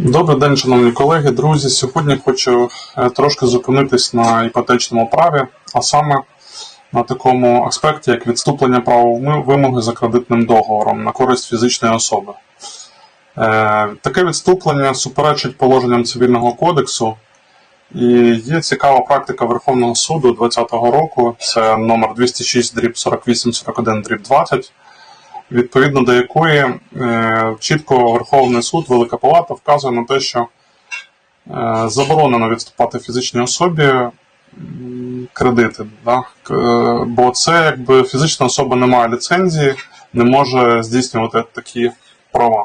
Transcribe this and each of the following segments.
Добрий день, шановні колеги, друзі. Сьогодні хочу е, трошки зупинитись на іпотечному праві, а саме на такому аспекті, як відступлення права вимоги за кредитним договором на користь фізичної особи. Е, Таке відступлення суперечить положенням цивільного кодексу, і є цікава практика Верховного суду 2020 року, це номер 206 дріб 48 41 дріб 20 відповідно до якої е, чітко Верховний суд, Велика Палата вказує на те, що е, заборонено відступати фізичній особі кредити. Да? Е, Бо це якби фізична особа не має ліцензії, не може здійснювати такі права.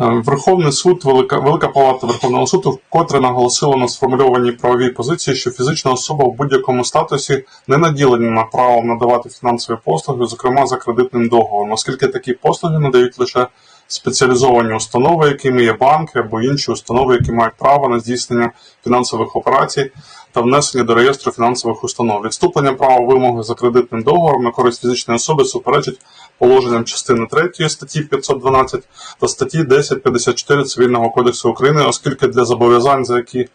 Е, Верховний суд, Велика, Велика Палата Верховного суду вкотре наголосила на сформульованій правовій позиції, що фізична особа в будь-якому статусі не наділена правом надавати фінансові послуги, зокрема за кредитним договором, оскільки такі послуги надають лише спеціалізовані установи, якими є банки або інші установи, які мають право на здійснення фінансових операцій та внесення до реєстру фінансових установ. Відступлення права вимоги за кредитним договором на користь фізичної особи суперечить положенням частини 3 статті 512 та статті 1054 Цивільного кодексу України, оскільки для зобов'язань, за які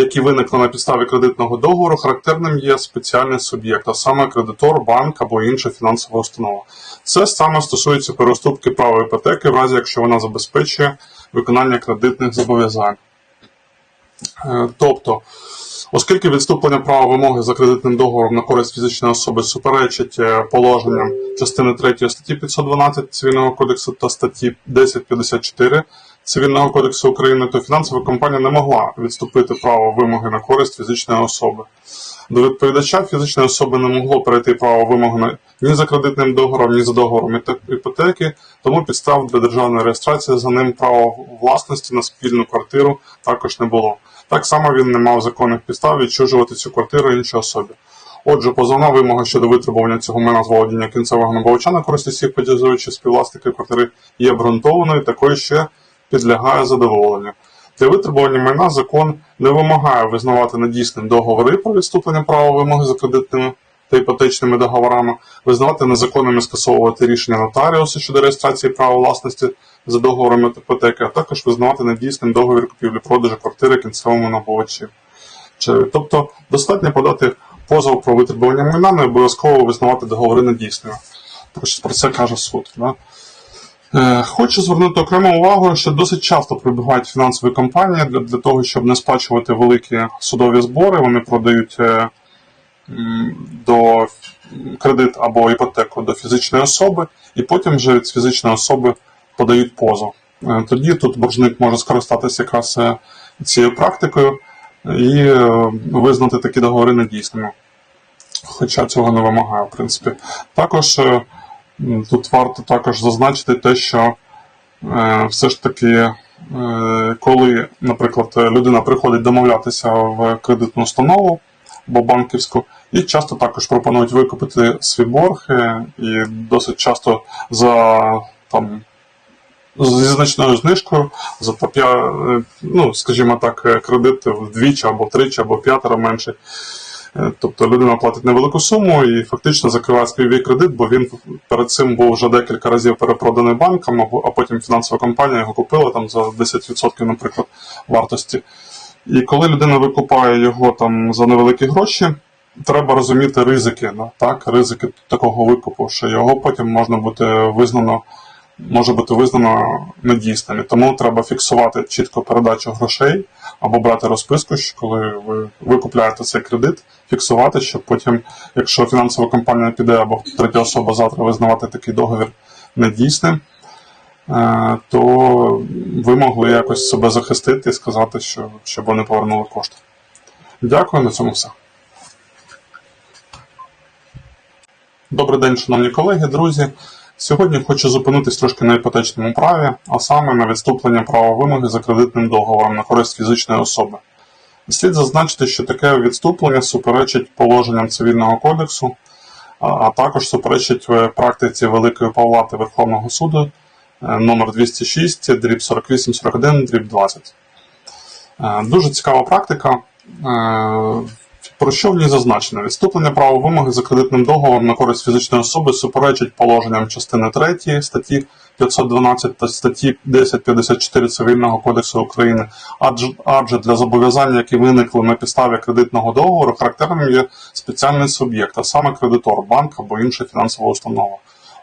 які виникли на підставі кредитного договору, характерним є спеціальний суб'єкт, а саме кредитор, банк або інша фінансова установа. Це саме стосується переступки права іпотеки, в разі якщо вона забезпечує виконання кредитних зобов'язань. Е, Тобто, оскільки відступлення права вимоги за кредитним договором на користь фізичної особи суперечить е, положенням частини 3 статті 512 Цивільного кодексу та статті 1054 Цивільного кодексу України, то фінансова компанія не могла відступити право вимоги на користь фізичної особи. До відповідача фізичної особи не могло перейти право вимоги ні за кредитним договором, ні за договором іпотеки, тому підстав для державної реєстрації за ним право власності на спільну квартиру також не було. Так само він не мав законних підстав відчужувати цю квартиру іншій особі. Отже, позовна вимога щодо витребування цього майна з володіння кінцевого набувача на користь усіх подізуючих співвласників квартири є обґрунтованою, такою ще підлягає задоволенню. Для витребування майна закон не вимагає визнавати недійсним договори про відступлення права вимоги за кредитними та іпотечними договорами, визнавати незаконними скасовувати рішення нотаріуса щодо реєстрації права власності за договорами іпотеки, а також визнавати недійсним договір купівлі-продажу квартири кінцевому набувачі. Тобто достатньо подати позов про витребування майна, не обов'язково визнавати договори недійсними. Про це каже суд. Да? Е, Хочу звернути окрему увагу, що досить часто прибувають фінансові компанії для, для того, щоб не сплачувати великі судові збори. Вони продають е, до кредит або іпотеку до фізичної особи, і потім вже від фізичної особи подають позов. Е, Тоді тут боржник може скористатися якраз цією практикою і визнати такі договори недійсними. Хоча цього не вимагає, в принципі. Також тут варто також зазначити те, що е, все ж таки, е, коли, наприклад, людина приходить домовлятися в кредитну установу або банківську, і часто також пропонують викупити свій борг, і досить часто за там. Зі значною знижкою за е, ну, скажімо так, е, кредит вдвічі або втричі, або п'ятеро менше. Е, Тобто людина платить невелику суму і фактично закриває співвій кредит, бо він перед цим був вже декілька разів перепроданий банком, а потім фінансова компанія його купила там за 10%, наприклад, вартості. І коли людина викупає його там за невеликі гроші, треба розуміти ризики, так, ризики такого викупу, що його потім можна бути визнано, може бути визнано недійсним. Тому треба фіксувати чітко передачу грошей або брати розписку, що коли ви викупляєте цей кредит, фіксувати, щоб потім, якщо фінансова компанія піде або третя особа завтра визнавати такий договір недійсним, е, то ви могли якось себе захистити і сказати, що щоб вони повернули кошти. Дякую, на цьому все. Добрий день, шановні колеги, друзі. Сьогодні хочу зупинитись трошки на іпотечному праві, а саме на відступлення права вимоги за кредитним договором на користь фізичної особи. Слід зазначити, що таке відступлення суперечить положенням цивільного кодексу, а також суперечить е, практиці Великої Палати Верховного суду е, номер 206, дріб 48, 41, дріб 20. Е, Дуже цікава практика. Про що в ній зазначено? Відступлення права вимоги за кредитним договором на користь фізичної особи суперечить положенням частини 3 статті 512 та статті 1054 Цивільного кодексу України, адже, адже для зобов'язань, які виникли на підставі кредитного договору, характерним є спеціальний суб'єкт, а саме кредитор, банк або інша фінансова установа.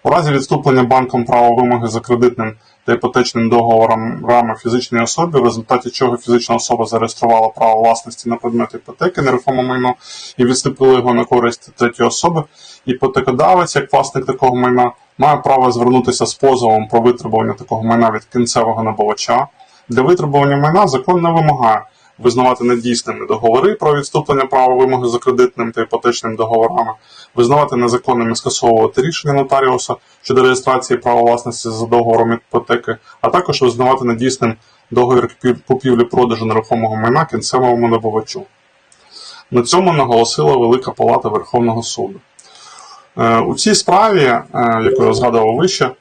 У разі відступлення банком права вимоги за кредитним та іпотечним договором рами фізичної особи, в результаті чого фізична особа зареєструвала право власності на предмет іпотеки, нерухоме майно і відступила його на користь третьої особи, іпотекодавець, як власник такого майна, має право звернутися з позовом про витребування такого майна від кінцевого набувача. Для витребування майна закон не вимагає визнавати недійсними договори про відступлення права вимоги за кредитним та іпотечним договорами, визнавати незаконними скасовувати рішення нотаріуса щодо реєстрації права власності за договором іпотеки, а також визнавати недійсним договір купівлі-продажу нерухомого майна кінцевому набувачу. На цьому наголосила Велика Палата Верховного суду. Е, У цій справі, е, яку я згадував вище,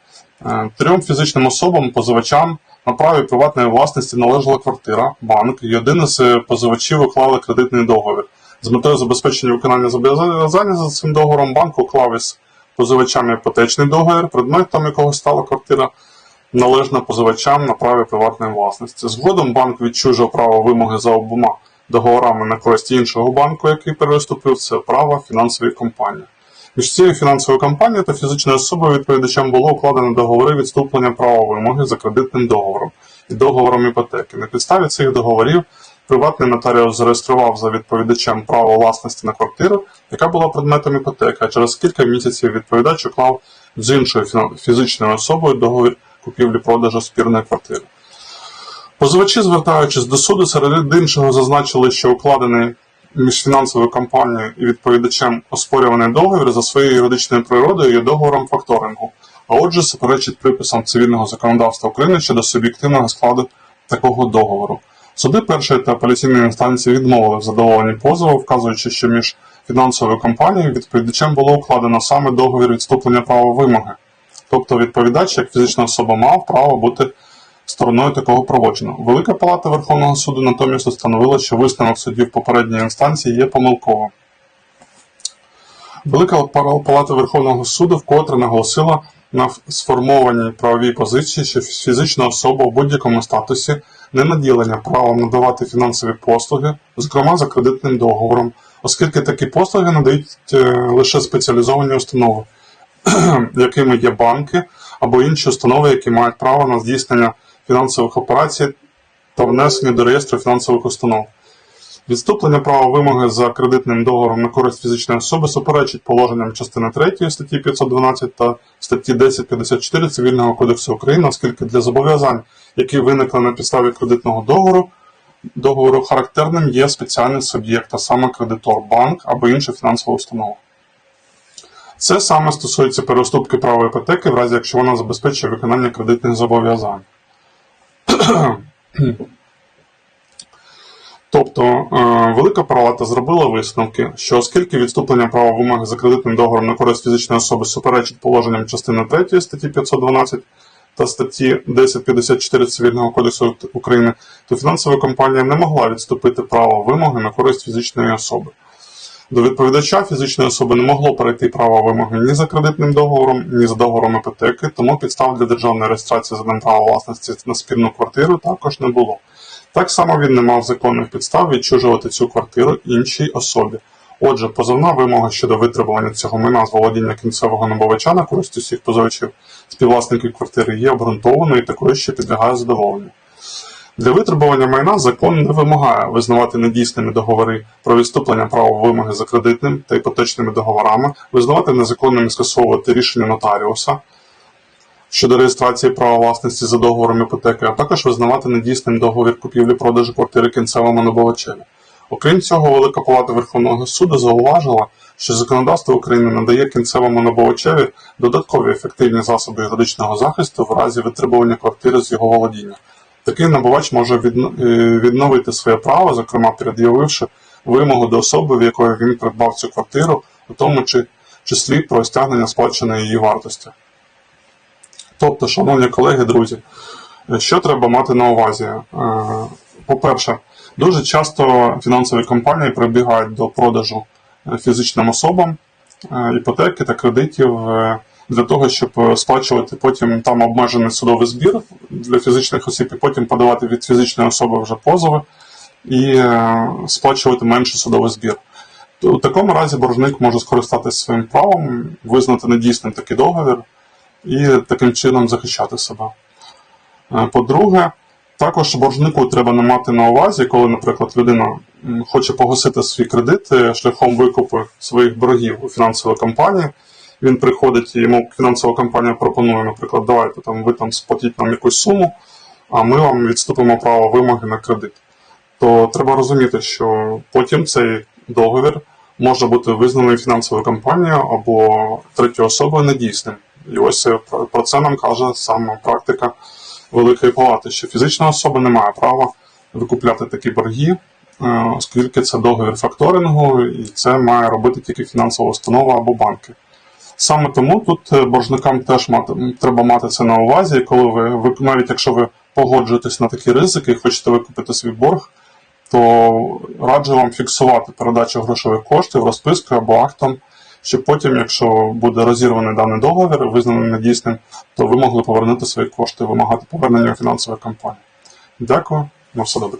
е, трьом фізичним особам, позивачам на праві приватної власності належала квартира, банк, і один із позивачів уклали кредитний договір. З метою забезпечення виконання зобов'язання за цим договором банк уклав із позивачами іпотечний договір, предметом якого стала квартира, належна позивачам на праві приватної власності. Згодом банк відчужив право вимоги за обома договорами на користь іншого банку, який переступив це право фінансової компанії. Між цією фінансовою компанією та фізичною особою відповідачем було укладено договори відступлення права вимоги за кредитним договором і договором іпотеки. На підставі цих договорів приватний нотаріус зареєстрував за відповідачем право власності на квартиру, яка була предметом іпотеки, а через кілька місяців відповідач уклав з іншою фізичною особою договір купівлі-продажу спірної квартири. Позивачі, звертаючись до суду, серед іншого зазначили, що укладений між фінансовою компанією і відповідачем оспорюваний договір за своєю юридичною природою є договором факторингу, а отже, суперечить приписам цивільного законодавства України щодо суб'єктивного складу такого договору. Суди першої та апеляційної інстанції відмовили в задоволенні позову, вказуючи, що між фінансовою компанією відповідачем було укладено саме договір відступлення права вимоги. Тобто відповідач, як фізична особа, мав право бути стороною такого проводження. Велика Палата Верховного суду натомість установила, що висновок суддів попередньої інстанції є помилковим. Велика Палата Верховного суду вкотре наголосила на сформованій правовій позиції, що фізична особа в будь-якому статусі не наділення правом надавати фінансові послуги, зокрема за кредитним договором, оскільки такі послуги надають е, лише спеціалізовані установи, якими є банки або інші установи, які мають право на здійснення фінансових операцій та внесення до реєстру фінансових установ. Відступлення права вимоги за кредитним договором на користь фізичної особи суперечить положенням частини 3 статті 512 та статті 1054 Цивільного кодексу України, оскільки для зобов'язань, які виникли на підставі кредитного договору, договору характерним є спеціальний суб'єкт, а саме кредитор, банк або інша фінансова установа. Це саме стосується переуступки права іпотеки, в разі якщо вона забезпечує виконання кредитних зобов'язань. Тобто е, Велика Палата зробила висновки, що оскільки відступлення права вимоги за кредитним договором на користь фізичної особи суперечить положенням частини 3 статті 512 та статті 1054 Цивільного кодексу України, то фінансова компанія не могла відступити право вимоги на користь фізичної особи. До відповідача фізичної особи не могло перейти право вимоги ні за кредитним договором, ні за договором іпотеки, тому підстав для державної реєстрації за права власності на спільну квартиру також не було. Так само він не мав законних підстав відчужувати цю квартиру іншій особі. Отже, позовна вимога щодо витребування цього майна з володіння кінцевого набувача на користь усіх позовачів співвласників квартири є обґрунтованою і такою, що підлягає задоволенню. Для витребування майна закон не вимагає визнавати недійсними договори про відступлення права вимоги за кредитним та іпотечними договорами, визнавати незаконними скасовувати рішення нотаріуса щодо реєстрації права власності за договором іпотеки, а також визнавати недійсним договір купівлі-продажу квартири кінцевому набувачеві. Окрім цього, Велика Палата Верховного суду зауважила, що законодавство України надає кінцевому набувачеві додаткові ефективні засоби юридичного захисту в разі витребування квартири з його володіння. Такий набувач може е, відновити своє право, зокрема пред'явивши вимогу до особи, в якої він придбав цю квартиру, у тому числі про стягнення сплаченої її вартості. Тобто, шановні колеги, друзі, е, що треба мати на увазі? Е, по-перше, дуже часто фінансові компанії прибігають до продажу фізичним особам іпотеки та кредитів для того, щоб е, сплачувати потім там обмежений судовий збір для фізичних осіб, і потім подавати від фізичної особи вже позови і е, сплачувати менший судовий збір. У такому разі боржник може скористатися своїм правом, визнати недійсним такий договір і таким чином захищати себе. Е, По-друге, також боржнику треба не мати на увазі, коли, наприклад, людина хоче погасити свій кредит шляхом викупу своїх боргів у фінансовій компанії. Він приходить і йому фінансова компанія пропонує, наприклад, давайте там ви там сплатіть нам якусь суму, а ми вам відступимо право вимоги на кредит. То треба розуміти, що потім цей договір може бути визнаний фінансовою компанією або третьою особою недійсним. І ось е, про це нам каже саме практика Великої Палати, що фізична особа не має права викупляти такі борги, е, оскільки це договір факторингу, і це має робити тільки фінансова установа або банки. Саме тому тут е, боржникам теж треба мати це на увазі, коли ви, ви навіть якщо ви погоджуєтесь на такі ризики і хочете викупити свій борг, то раджу вам фіксувати передачу грошових коштів розпискою або актом, щоб потім, якщо буде розірваний даний договір, визнаний недійсним, то ви могли повернути свої кошти, вимагати повернення фінансової компанії. Дякую, на все добре.